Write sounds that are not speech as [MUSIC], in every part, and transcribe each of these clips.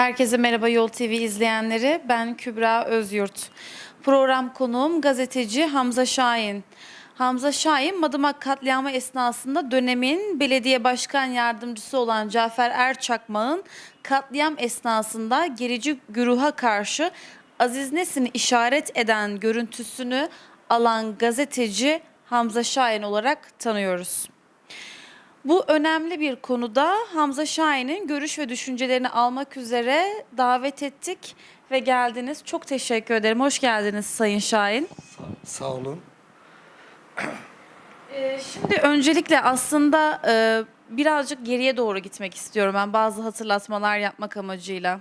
Herkese merhaba Yol TV izleyenleri. Ben Kübra Özyurt. Program konuğum gazeteci Hamza Şahin. Hamza Şahin, Madımak katliamı esnasında dönemin belediye başkan yardımcısı olan Cafer Erçakmağ'ın katliam esnasında gerici güruha karşı Aziz Nesin'i işaret eden görüntüsünü alan gazeteci Hamza Şahin olarak tanıyoruz. Bu önemli bir konuda Hamza Şahin'in görüş ve düşüncelerini almak üzere davet ettik ve geldiniz. Çok teşekkür ederim. Hoş geldiniz Sayın Şahin. Sağ olun. Ee, şimdi öncelikle aslında e, birazcık geriye doğru gitmek istiyorum ben bazı hatırlatmalar yapmak amacıyla.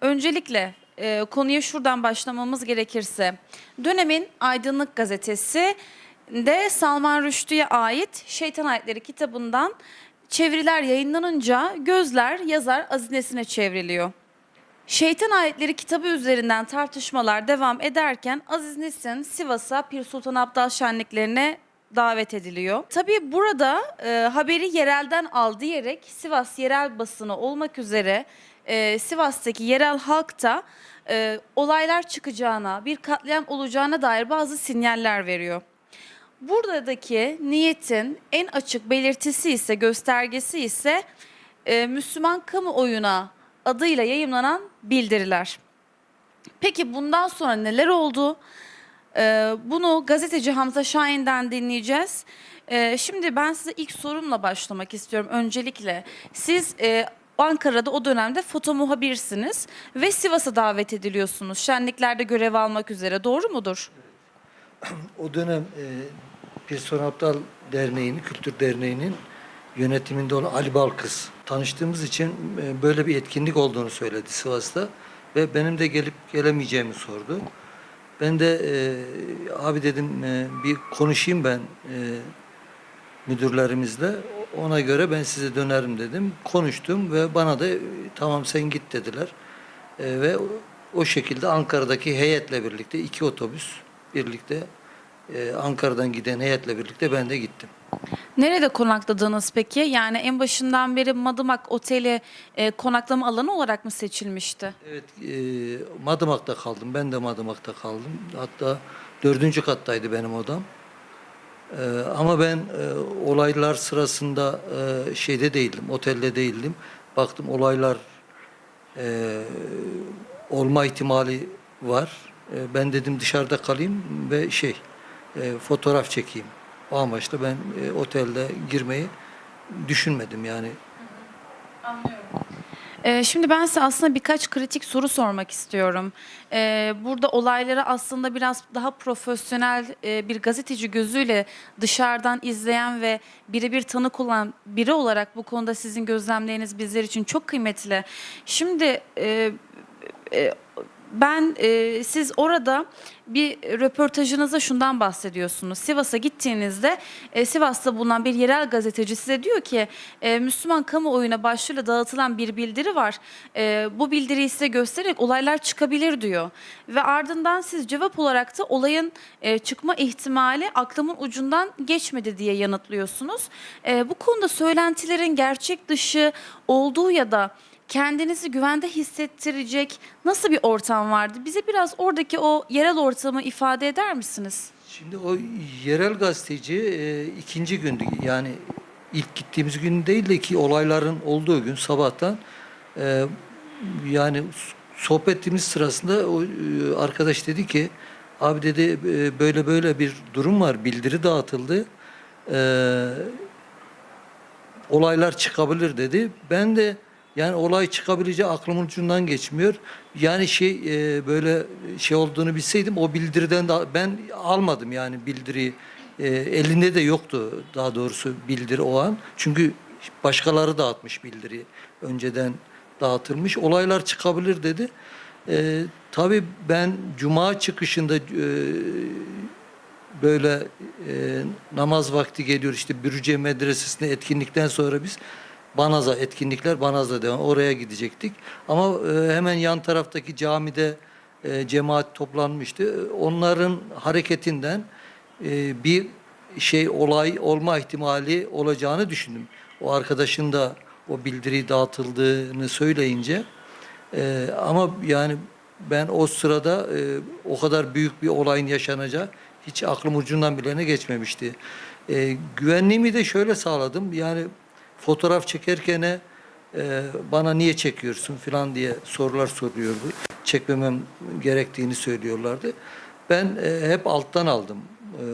Öncelikle e, konuya şuradan başlamamız gerekirse dönemin Aydınlık Gazetesi de Salman Rushdie'ye ait Şeytan Ayetleri kitabından çeviriler yayınlanınca gözler yazar Azinesine çevriliyor. Şeytan Ayetleri kitabı üzerinden tartışmalar devam ederken Aziz Nesin Sivas'a Pir Sultan Abdal şenliklerine davet ediliyor. Tabii burada e, haberi yerelden al diyerek Sivas yerel basını olmak üzere e, Sivas'taki yerel halkta e, olaylar çıkacağına, bir katliam olacağına dair bazı sinyaller veriyor. Buradaki niyetin en açık belirtisi ise göstergesi ise e, Müslüman kamuoyuna adıyla yayımlanan bildiriler. Peki bundan sonra neler oldu? Ee, bunu gazeteci Hamza Şahin'den dinleyeceğiz. Ee, şimdi ben size ilk sorumla başlamak istiyorum. Öncelikle siz e, Ankara'da o dönemde foto muhabirsiniz ve Sivas'a davet ediliyorsunuz. Şenliklerde görev almak üzere. Doğru mudur? O dönem e, Pir Sultan Abdal Derneği'nin, Kültür Derneği'nin yönetiminde olan Ali Balkız. Tanıştığımız için e, böyle bir etkinlik olduğunu söyledi Sivas'ta ve benim de gelip gelemeyeceğimi sordu. Ben de e, abi dedim e, bir konuşayım ben e, müdürlerimizle. Ona göre ben size dönerim dedim. Konuştum ve bana da e, tamam sen git dediler. E, ve o şekilde Ankara'daki heyetle birlikte iki otobüs birlikte e, Ankara'dan giden heyetle birlikte ben de gittim. Nerede konakladınız peki? Yani en başından beri Madımak Oteli e, konaklama alanı olarak mı seçilmişti? Evet, e, Madımak'ta kaldım. Ben de Madımak'ta kaldım. Hatta dördüncü kattaydı benim odam. E, ama ben e, olaylar sırasında e, şeyde değildim, otelde değildim. Baktım olaylar e, olma ihtimali var. E, ben dedim dışarıda kalayım ve şey e, fotoğraf çekeyim. O amaçla ben e, otelde girmeyi düşünmedim yani. Ee, şimdi ben size aslında birkaç kritik soru sormak istiyorum. Ee, burada olayları aslında biraz daha profesyonel e, bir gazeteci gözüyle dışarıdan izleyen ve birebir tanık olan biri olarak bu konuda sizin gözlemleriniz bizler için çok kıymetli. Şimdi e, e, ben e, siz orada bir röportajınızda şundan bahsediyorsunuz. Sivas'a gittiğinizde e, Sivas'ta bulunan bir yerel gazeteci size diyor ki e, Müslüman kamuoyuna başlığıyla dağıtılan bir bildiri var. E, bu bildiriyi size göstererek olaylar çıkabilir diyor. Ve ardından siz cevap olarak da olayın e, çıkma ihtimali aklımın ucundan geçmedi diye yanıtlıyorsunuz. E, bu konuda söylentilerin gerçek dışı olduğu ya da kendinizi güvende hissettirecek nasıl bir ortam vardı? Bize biraz oradaki o yerel ortamı ifade eder misiniz? Şimdi o yerel gazeteci e, ikinci gündü yani ilk gittiğimiz gün değil de ki olayların olduğu gün sabahtan e, yani sohbet ettiğimiz sırasında o e, arkadaş dedi ki abi dedi e, böyle böyle bir durum var bildiri dağıtıldı E, olaylar çıkabilir dedi ben de yani olay çıkabileceği aklımın ucundan geçmiyor. Yani şey e, böyle şey olduğunu bilseydim o bildiriden de ben almadım yani bildiriyi. E, elinde de yoktu daha doğrusu bildiri o an. Çünkü başkaları dağıtmış bildiriyi. Önceden dağıtılmış. Olaylar çıkabilir dedi. E, tabii ben cuma çıkışında e, böyle e, namaz vakti geliyor işte Bürüce Medresesi'nde etkinlikten sonra biz Banaz'a etkinlikler Banaz'da devam. Oraya gidecektik. Ama e, hemen yan taraftaki camide e, cemaat toplanmıştı. Onların hareketinden e, bir şey olay olma ihtimali olacağını düşündüm. O arkadaşın da o bildiri dağıtıldığını söyleyince ama yani ben o sırada e, o kadar büyük bir olayın yaşanacağı hiç aklım ucundan bile ne geçmemişti. E, güvenliğimi de şöyle sağladım. Yani fotoğraf çekerken e, bana niye çekiyorsun falan diye sorular soruyordu. Çekmemem gerektiğini söylüyorlardı. Ben e, hep alttan aldım. E,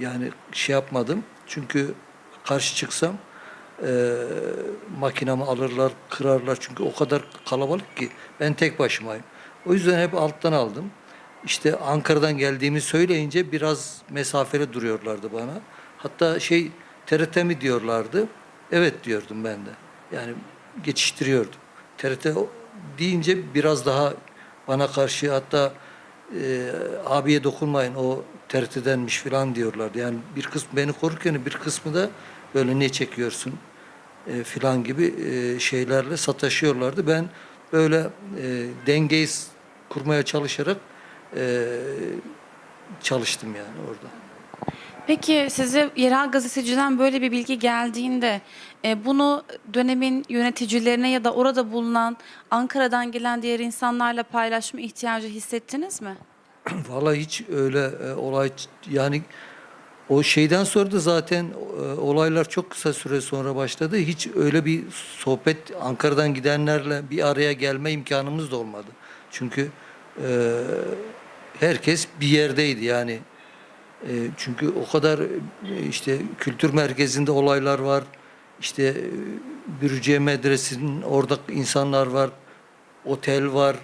yani şey yapmadım. Çünkü karşı çıksam e, makinamı alırlar, kırarlar. Çünkü o kadar kalabalık ki ben tek başımayım. O yüzden hep alttan aldım. İşte Ankara'dan geldiğimi söyleyince biraz mesafeli duruyorlardı bana. Hatta şey TRT mi diyorlardı. Evet diyordum ben de. Yani geçiştiriyordum. TRT deyince biraz daha bana karşı hatta e, abiye dokunmayın o TRT'denmiş falan diyorlardı. Yani bir kısmı beni korurken bir kısmı da böyle ne çekiyorsun e, filan gibi e, şeylerle sataşıyorlardı. Ben böyle e, dengeyi kurmaya çalışarak e, çalıştım yani orada. Peki size yerel gazeteciden böyle bir bilgi geldiğinde e, bunu dönemin yöneticilerine ya da orada bulunan Ankara'dan gelen diğer insanlarla paylaşma ihtiyacı hissettiniz mi? [CLEARS THROAT] Vallahi hiç öyle e, olay yani o şeyden sonra da zaten e, olaylar çok kısa süre sonra başladı. Hiç öyle bir sohbet Ankara'dan gidenlerle bir araya gelme imkanımız da olmadı. Çünkü e, herkes bir yerdeydi yani. E, çünkü o kadar e, işte kültür merkezinde olaylar var. İşte e, Bürüciye Medresesi'nin orada insanlar var. Otel var.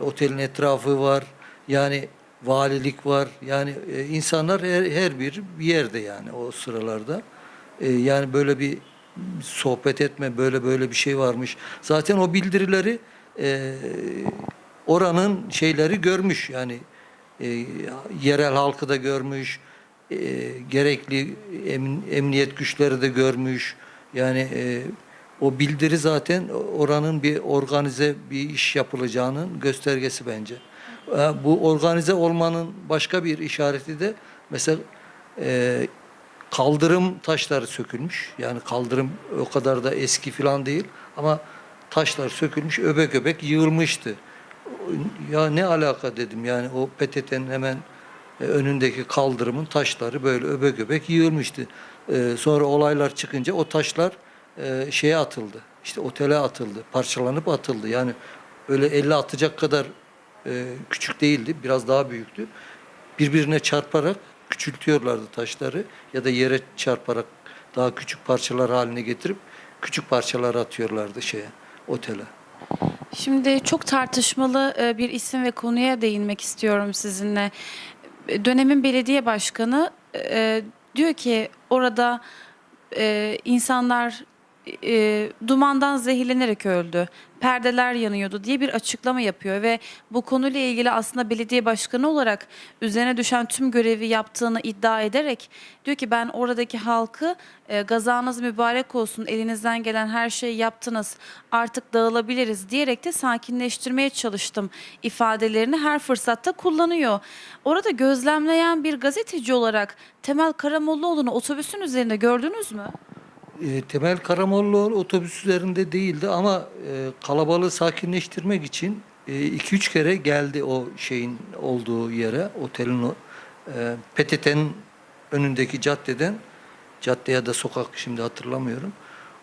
Otelin etrafı var. Yani valilik var. Yani e, insanlar her, her bir bir yerde yani o sıralarda. Yani böyle bir sohbet etme böyle böyle bir şey varmış. Zaten o bildirileri oranın şeyleri görmüş yani e, yerel halkı da görmüş, e, gerekli emniyet güçleri de görmüş. Yani e, o bildiri zaten oranın bir organize bir iş yapılacağının göstergesi bence. Bu organize olmanın başka bir işareti de mesela kaldırım taşları sökülmüş. Yani kaldırım o kadar da eski falan değil ama taşlar sökülmüş, öbek öbek yığılmıştı. Ya ne alaka dedim yani o PTT'nin hemen e, önündeki kaldırımın taşları böyle öbek öbek yığılmıştı. E, sonra olaylar çıkınca o taşlar e, şeye atıldı. İşte otele atıldı. Parçalanıp atıldı. Yani öyle elle atacak kadar küçük değildi. Biraz daha büyüktü. Birbirine çarparak küçültüyorlardı taşları ya da yere çarparak daha küçük parçalar haline getirip küçük parçalar atıyorlardı şeye otele. Şimdi çok tartışmalı e, bir isim ve konuya değinmek istiyorum sizinle. E, Dönemin belediye başkanı e, diyor ki orada insanlar e, dumandan zehirlenerek öldü. Perdeler yanıyordu diye bir açıklama yapıyor ve bu konuyla ilgili aslında belediye başkanı olarak üzerine düşen tüm görevi yaptığını iddia ederek diyor ki ben oradaki halkı e, gazanız mübarek olsun elinizden gelen her şeyi yaptınız artık dağılabiliriz diyerek de sakinleştirmeye çalıştım ifadelerini her fırsatta kullanıyor. Orada gözlemleyen bir gazeteci olarak Temel Karamollaoğlu'nu otobüsün üzerinde gördünüz mü? E, Temel Karamollaoğlu otobüs üzerinde değildi ama e, kalabalığı sakinleştirmek için 2-3 kere geldi o şeyin olduğu yere, otelin o e, PTT'nin önündeki caddeden, cadde ya da sokak şimdi hatırlamıyorum.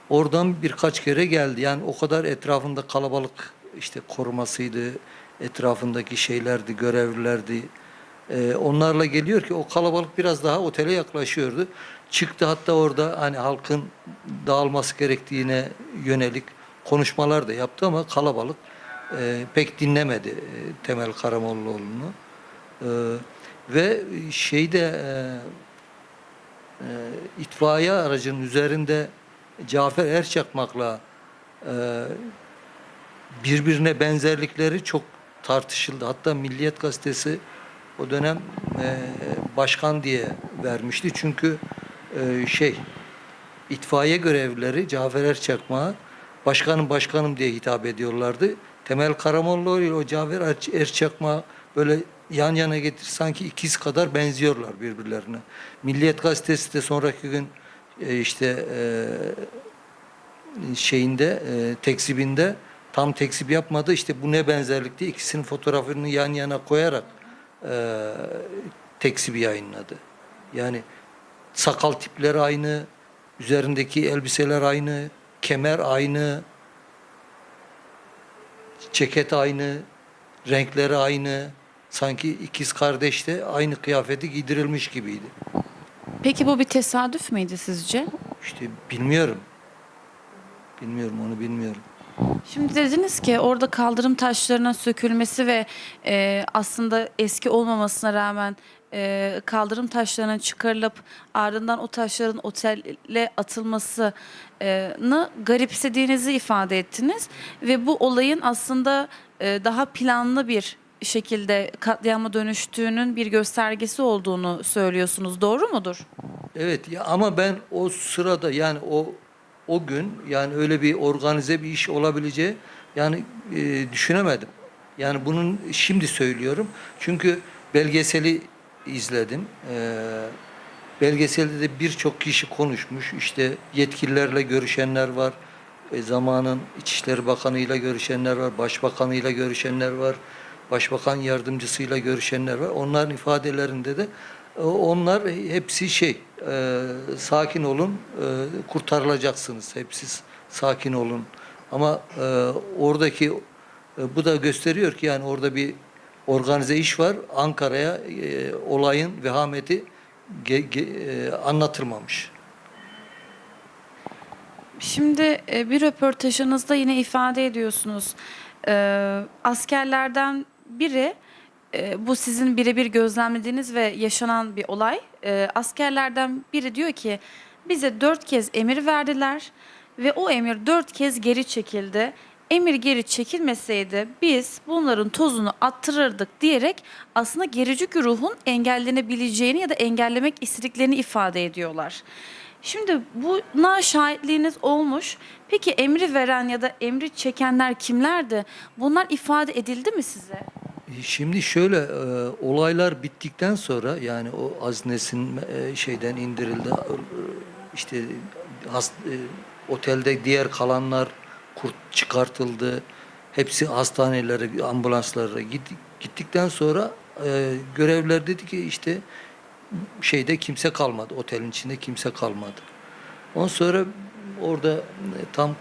Oradan birkaç kere geldi. Yani o kadar etrafında kalabalık işte korumasıydı, etrafındaki şeylerdi, görevlilerdi. Ee, onlarla geliyor ki o kalabalık biraz daha otele yaklaşıyordu. Çıktı hatta orada hani halkın dağılması gerektiğine yönelik konuşmalar da yaptı ama kalabalık e, pek dinlemedi e, Temel Karamollaoğlu'nu. E, ve şeyde e, e, itfaiye aracının üzerinde Cafer Erçakmak'la e, birbirine benzerlikleri çok tartışıldı. Hatta Milliyet Gazetesi o dönem e, başkan diye vermişti. Çünkü e, şey itfaiye görevlileri Cafer Erçakmak'a başkanım başkanım diye hitap ediyorlardı. Temel Karamollaoğlu ile o Cafer Er- Erçakmak böyle yan yana getir sanki ikiz kadar benziyorlar birbirlerine. Milliyet Gazetesi de sonraki gün e, işte e, şeyinde e, tekzibinde tam tekzip yapmadı. İşte bu ne benzerlikti? İkisinin fotoğrafını yan yana koyarak e, tekzibi yayınladı. Yani sakal tipleri aynı, üzerindeki elbiseler aynı, kemer aynı, ceket aynı, renkleri aynı. Sanki ikiz kardeş de aynı kıyafeti giydirilmiş gibiydi. Peki bu bir tesadüf müydü sizce? İşte bilmiyorum. Bilmiyorum onu bilmiyorum. Şimdi dediniz ki orada kaldırım taşlarının sökülmesi ve e, aslında eski olmamasına rağmen e, kaldırım taşlarının çıkarılıp ardından o taşların otele atılmasını garipsediğinizi ifade ettiniz. Ve bu olayın aslında e, daha planlı bir şekilde katliama dönüştüğünün bir göstergesi olduğunu söylüyorsunuz. Doğru mudur? Evet ya ama ben o sırada yani o o gün yani öyle bir organize bir iş olabileceği yani e, düşünemedim. Yani bunun şimdi söylüyorum. Çünkü belgeseli izledim. E, belgeselde de birçok kişi konuşmuş. İşte yetkililerle görüşenler var. E, zamanın İçişleri Bakanı'yla görüşenler var. Başbakanıyla görüşenler var. Başbakan yardımcısıyla görüşenler var. Onların ifadelerinde de onlar hepsi şey e, sakin olun e, kurtarılacaksınız. Hepsi sakin olun. Ama e, oradaki e, bu da gösteriyor ki yani orada bir organize iş var. Ankara'ya e, olayın vehameti ge- ge- e, anlatılmamış. Şimdi e, bir röportajınızda yine ifade ediyorsunuz. E, askerlerden biri, e, bu sizin birebir gözlemlediğiniz ve yaşanan bir olay. E, askerlerden biri diyor ki bize dört kez emir verdiler ve o emir dört kez geri çekildi. Emir geri çekilmeseydi biz bunların tozunu attırırdık diyerek aslında gerici güruhun engellenebileceğini ya da engellemek istediklerini ifade ediyorlar. Şimdi buna şahitliğiniz olmuş. Peki emri veren ya da emri çekenler kimlerdi? Bunlar ifade edildi mi size? Şimdi şöyle e, olaylar bittikten sonra yani o Aznes'in e, şeyden indirildi e, işte hast, e, otelde diğer kalanlar kurt çıkartıldı. Hepsi hastanelere, ambulanslara git- gittikten sonra e, görevliler dedi ki işte şeyde kimse kalmadı. Otelin içinde kimse kalmadı. Ondan sonra orada e, tam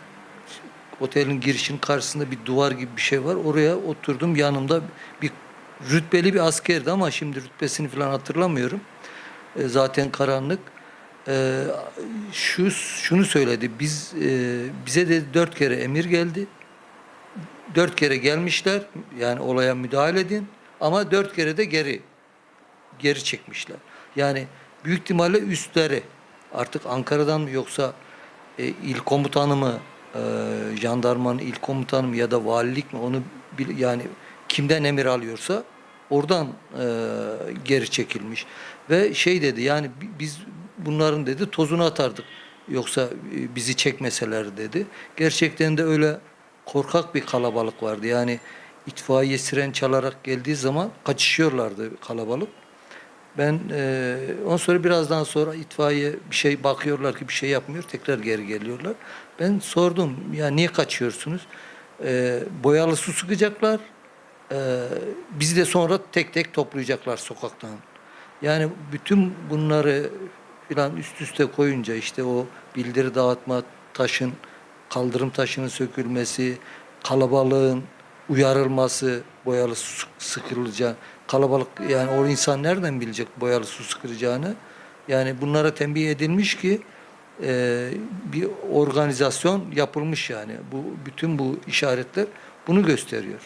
otelin girişinin karşısında bir duvar gibi bir şey var. Oraya oturdum. Yanımda bir rütbeli bir askerdi ama şimdi rütbesini falan hatırlamıyorum. E, zaten karanlık. E, şu şunu söyledi. Biz e, bize de dört kere emir geldi. Dört kere gelmişler. Yani olaya müdahale edin. Ama dört kere de geri geri çekmişler. Yani büyük ihtimalle üstleri artık Ankara'dan mı yoksa e, il komutanı mı e, jandarmanın il komutanı mı ya da valilik mi onu bil- yani kimden emir alıyorsa oradan e, geri çekilmiş ve şey dedi yani bi- biz bunların dedi tozunu atardık yoksa e, bizi çekmeseler dedi. Gerçekten de öyle korkak bir kalabalık vardı. Yani itfaiye siren çalarak geldiği zaman kaçışıyorlardı kalabalık. Ben e, ondan sonra birazdan sonra itfaiye bir şey bakıyorlar ki bir şey yapmıyor. Tekrar geri geliyorlar. Ben sordum ya niye kaçıyorsunuz? E, boyalı su sıkacaklar. E, bizi de sonra tek tek toplayacaklar sokaktan. Yani bütün bunları filan üst üste koyunca işte o bildiri dağıtma taşın kaldırım taşının sökülmesi, kalabalığın uyarılması, boyalı su sık- sıkılacağı, kalabalık yani o insan nereden bilecek boyalı su sıkılacağını? Yani bunlara tembih edilmiş ki e, bir organizasyon yapılmış yani. Bu bütün bu işaretler bunu gösteriyor.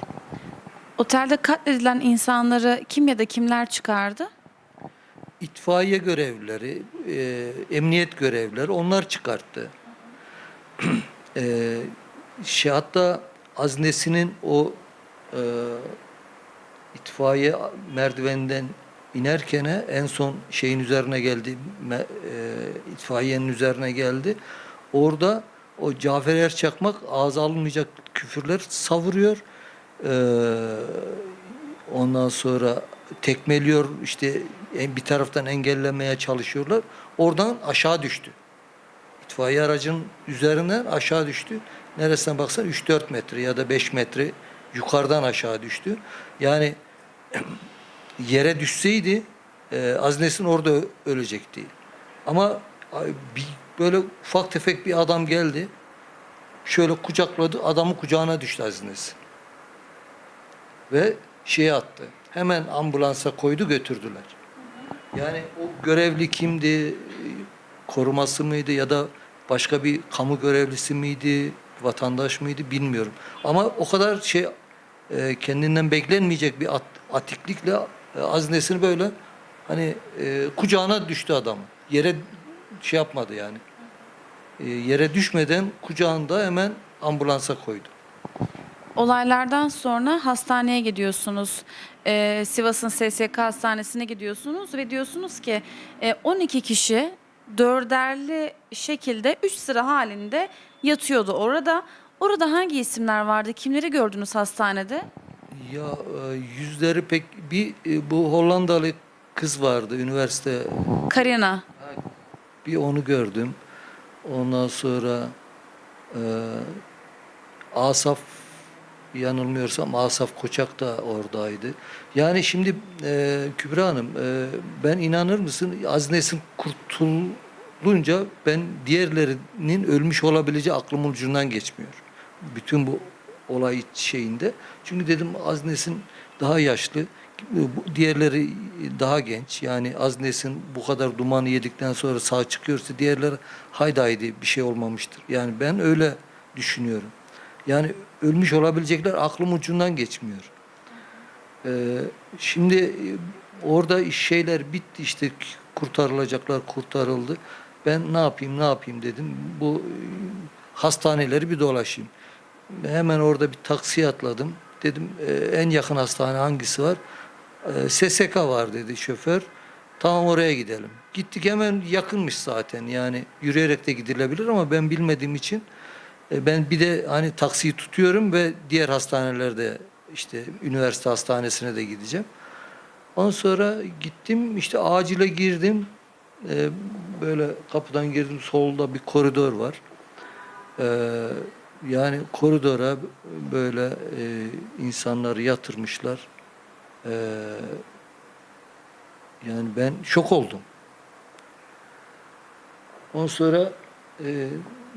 Otelde katledilen insanları kim ya da kimler çıkardı? İtfaiye görevlileri, e, emniyet görevlileri onlar çıkarttı. [CLEARS THROAT] e, şey hatta Aznesi'nin o e, itfaiye merdivenden inerken en son şeyin üzerine geldi, e, itfaiyenin üzerine geldi. Orada o Cafer Erçakmak ağza alınmayacak küfürler savuruyor. E, ondan sonra tekmeliyor işte bir taraftan engellemeye çalışıyorlar. Oradan aşağı düştü. İtfaiye aracın üzerinden aşağı düştü. Neresinden baksan 3-4 metre ya da 5 metre yukarıdan aşağı düştü. Yani [CLEARS THROAT] yere düşseydi e, Aznes'in orada ölecekti. Ama bir, böyle ufak tefek bir adam geldi. Şöyle kucakladı. Adamın kucağına düştü Aznes. Ve şeye attı. Hemen ambulansa koydu götürdüler. Yani o görevli kimdi? Koruması mıydı ya da başka bir kamu görevlisi miydi? Vatandaş mıydı bilmiyorum. Ama o kadar şey e, kendinden beklenmeyecek bir at, atiklikle e, aznesini böyle hani e, kucağına düştü adam. Yere şey yapmadı yani. E, yere düşmeden kucağında hemen ambulansa koydu. Olaylardan sonra hastaneye gidiyorsunuz. Ee, Sivas'ın SSK hastanesine gidiyorsunuz ve diyorsunuz ki e, 12 kişi dörderli şekilde 3 sıra halinde yatıyordu orada. Orada hangi isimler vardı? Kimleri gördünüz hastanede? Ya e, yüzleri pek bir e, bu Hollandalı kız vardı üniversite Karina. bir onu gördüm. Ondan sonra e, Asaf yanılmıyorsam Asaf Koçak da oradaydı. Yani şimdi e, Kübra Hanım e, ben inanır mısın Aznes'in kurtulunca ben diğerlerinin ölmüş olabileceği aklımın ucundan geçmiyor. Bütün bu olay şeyinde. Çünkü dedim Aznes'in daha yaşlı, diğerleri daha genç. Yani Aznes'in bu kadar dumanı yedikten sonra sağ çıkıyorsa diğerleri haydi haydi bir şey olmamıştır. Yani ben öyle düşünüyorum. Yani ölmüş olabilecekler aklım ucundan geçmiyor. Ee, şimdi e, orada şeyler bitti işte kurtarılacaklar kurtarıldı. Ben ne yapayım ne yapayım dedim. Bu e, hastaneleri bir dolaşayım. Hemen orada bir taksiye atladım. Dedim e, en yakın hastane hangisi var? E, SSK var dedi şoför. Tamam oraya gidelim. Gittik hemen yakınmış zaten. Yani yürüyerek de gidilebilir ama ben bilmediğim için e, ben bir de hani taksiyi tutuyorum ve diğer hastanelerde işte üniversite hastanesine de gideceğim. Ondan sonra gittim işte acile girdim. E, böyle kapıdan girdim solda bir koridor var. Ee, yani koridora böyle e, insanları yatırmışlar. Ee, yani ben şok oldum. Ondan sonra e,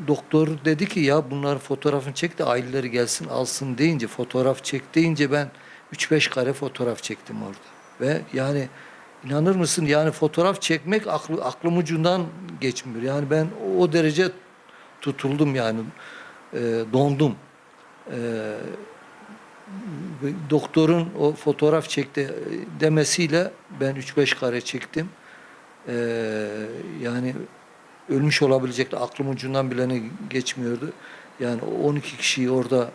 doktor dedi ki ya bunlar fotoğrafını çek de aileleri gelsin alsın deyince fotoğraf çek deyince ben 3-5 kare fotoğraf çektim orada. Ve yani inanır mısın yani fotoğraf çekmek aklı, aklım ucundan geçmiyor. Yani ben o derece tutuldum yani e, dondum. E, doktorun o fotoğraf çekti e, demesiyle ben 3-5 kare çektim. E, yani ölmüş olabilecekti. Aklım ucundan bilene geçmiyordu. Yani o 12 kişiyi orada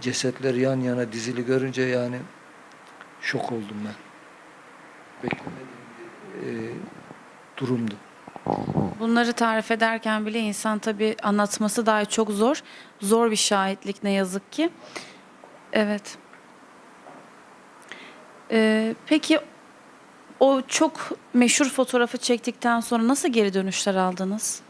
cesetleri yan yana dizili görünce yani şok oldum ben. Beklemediğim bir e, durumdu. Bunları tarif ederken bile insan tabii anlatması dahi çok zor. Zor bir şahitlik ne yazık ki. Evet. Ee, peki o çok meşhur fotoğrafı çektikten sonra nasıl geri dönüşler aldınız?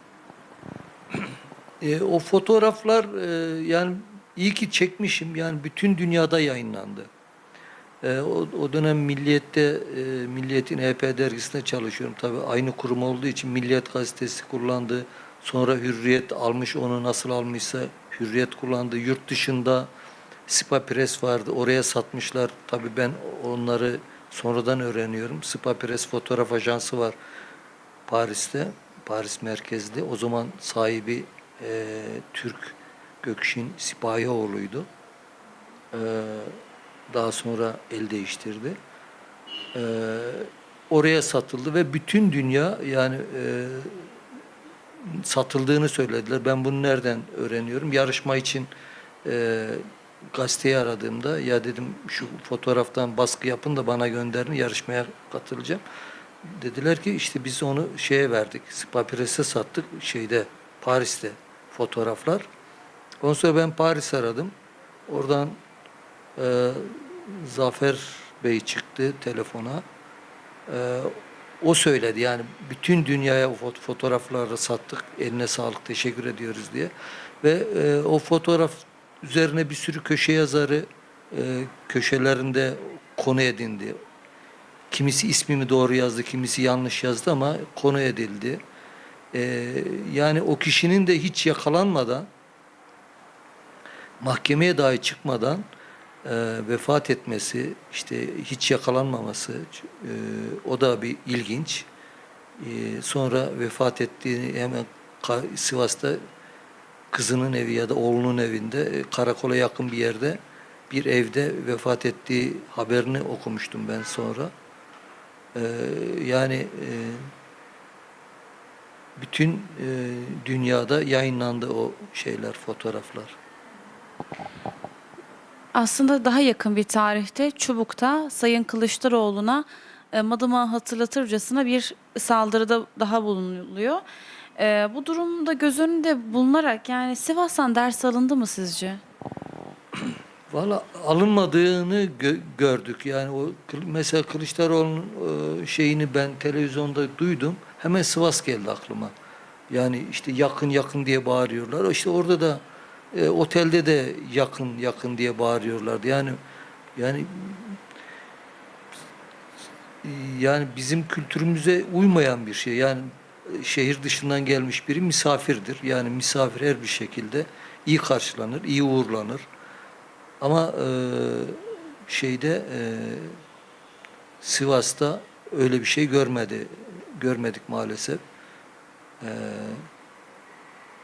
E, o fotoğraflar e, yani iyi ki çekmişim. Yani bütün dünyada yayınlandı. E, o, o dönem Milliyet'te e, Milliyet'in EP dergisinde çalışıyorum. Tabii aynı kurum olduğu için Milliyet gazetesi kullandı. Sonra Hürriyet almış onu nasıl almışsa Hürriyet kullandı. Yurt dışında Sipa Press vardı. Oraya satmışlar. Tabii ben onları sonradan öğreniyorum. Sipa Press fotoğraf ajansı var Paris'te. Paris merkezli. O zaman sahibi e, Türk Gökşin Sipahioğlu'ydu. E, daha sonra el değiştirdi. E, oraya satıldı ve bütün dünya yani e, satıldığını söylediler. Ben bunu nereden öğreniyorum? Yarışma için e, gazeteyi aradığımda ya dedim şu fotoğraftan baskı yapın da bana gönderin yarışmaya katılacağım. Dediler ki işte biz onu şeye verdik. Papires'e sattık şeyde Paris'te fotoğraflar. Ondan sonra ben Paris aradım. Oradan e, Zafer Bey çıktı telefona. E, o söyledi yani bütün dünyaya o fot- fotoğrafları sattık eline sağlık teşekkür ediyoruz diye ve e, o fotoğraf üzerine bir sürü köşe yazarı e, köşelerinde konu edindi. Kimisi ismimi doğru yazdı, kimisi yanlış yazdı ama konu edildi. E, yani o kişinin de hiç yakalanmadan mahkemeye dahi çıkmadan e, vefat etmesi, işte hiç yakalanmaması, e, o da bir ilginç. E, sonra vefat ettiğini hemen Sivas'ta kızının evi ya da oğlunun evinde e, karakola yakın bir yerde bir evde vefat ettiği haberini okumuştum ben sonra. E, yani e, bütün e, dünyada yayınlandı o şeyler, fotoğraflar. Aslında daha yakın bir tarihte Çubuk'ta Sayın Kılıçdaroğlu'na e, Madımak'ı hatırlatırcasına bir saldırıda daha bulunuluyor. E, bu durumda göz önünde bulunarak yani Sivas'tan ders alındı mı sizce? Valla alınmadığını gö- gördük. Yani o mesela Kılıçdaroğlu'nun e, şeyini ben televizyonda duydum. Hemen Sivas geldi aklıma. Yani işte yakın yakın diye bağırıyorlar. İşte orada da e, otelde de yakın yakın diye bağırıyorlardı. Yani yani yani bizim kültürümüze uymayan bir şey. Yani e, şehir dışından gelmiş biri misafirdir. Yani misafir her bir şekilde iyi karşılanır, iyi uğurlanır. Ama e, şeyde e, Sivas'ta öyle bir şey görmedi, görmedik maalesef. E,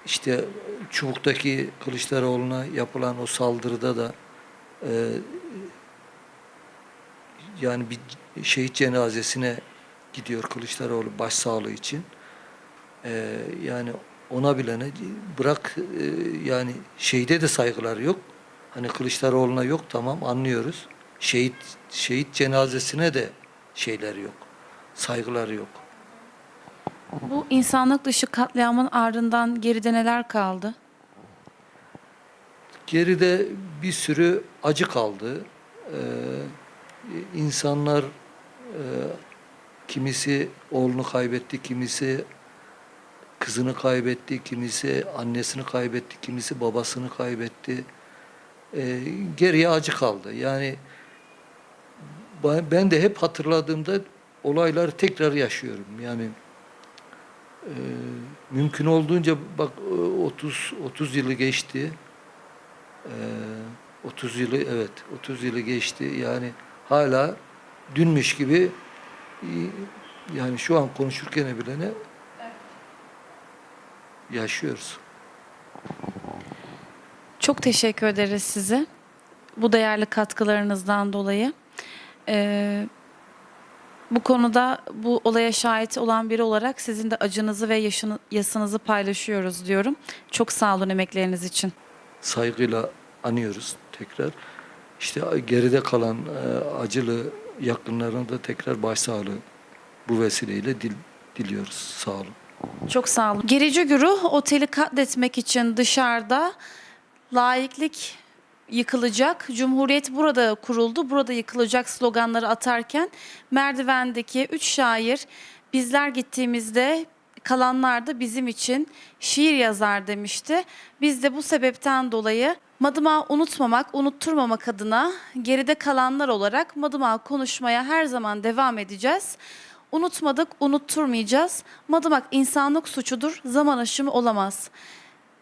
işte Çubuk'taki Kılıçdaroğlu'na yapılan o saldırıda da e, yani bir şehit cenazesine gidiyor Kılıçdaroğlu başsağlığı için. E, yani ona bile ne bırak e, yani şehide de saygıları yok. Hani Kılıçdaroğlu'na yok tamam anlıyoruz. Şehit şehit cenazesine de şeyleri yok. Saygıları yok. Bu insanlık dışı katliamın ardından geride neler kaldı? Geride bir sürü acı kaldı. Ee, insanlar e, kimisi oğlunu kaybetti, kimisi kızını kaybetti, kimisi annesini kaybetti, kimisi babasını kaybetti. Ee, geriye acı kaldı. Yani ben de hep hatırladığımda olayları tekrar yaşıyorum. Yani e, mümkün olduğunca bak e, 30 30 yılı geçti. Ee, 30 yılı evet 30 yılı geçti yani hala dünmüş gibi e, yani şu an konuşurken bile ne yaşıyoruz. Çok teşekkür ederiz size. Bu değerli katkılarınızdan dolayı. Ee, bu konuda bu olaya şahit olan biri olarak sizin de acınızı ve yaşını, yasınızı paylaşıyoruz diyorum. Çok sağ olun emekleriniz için. Saygıyla anıyoruz tekrar. İşte geride kalan e, acılı yakınlarına da tekrar başsağlığı bu vesileyle dil, diliyoruz. Sağ olun. Çok sağ olun. Gerici güruh oteli katletmek için dışarıda laiklik yıkılacak, Cumhuriyet burada kuruldu, burada yıkılacak sloganları atarken merdivendeki üç şair bizler gittiğimizde kalanlar da bizim için şiir yazar demişti. Biz de bu sebepten dolayı Madımak'ı unutmamak, unutturmamak adına geride kalanlar olarak Madımak'ı konuşmaya her zaman devam edeceğiz. Unutmadık, unutturmayacağız. Madımak insanlık suçudur, zaman aşımı olamaz.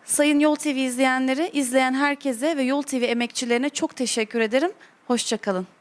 Sayın Yol TV izleyenleri, izleyen herkese ve Yol TV emekçilerine çok teşekkür ederim. Hoşçakalın.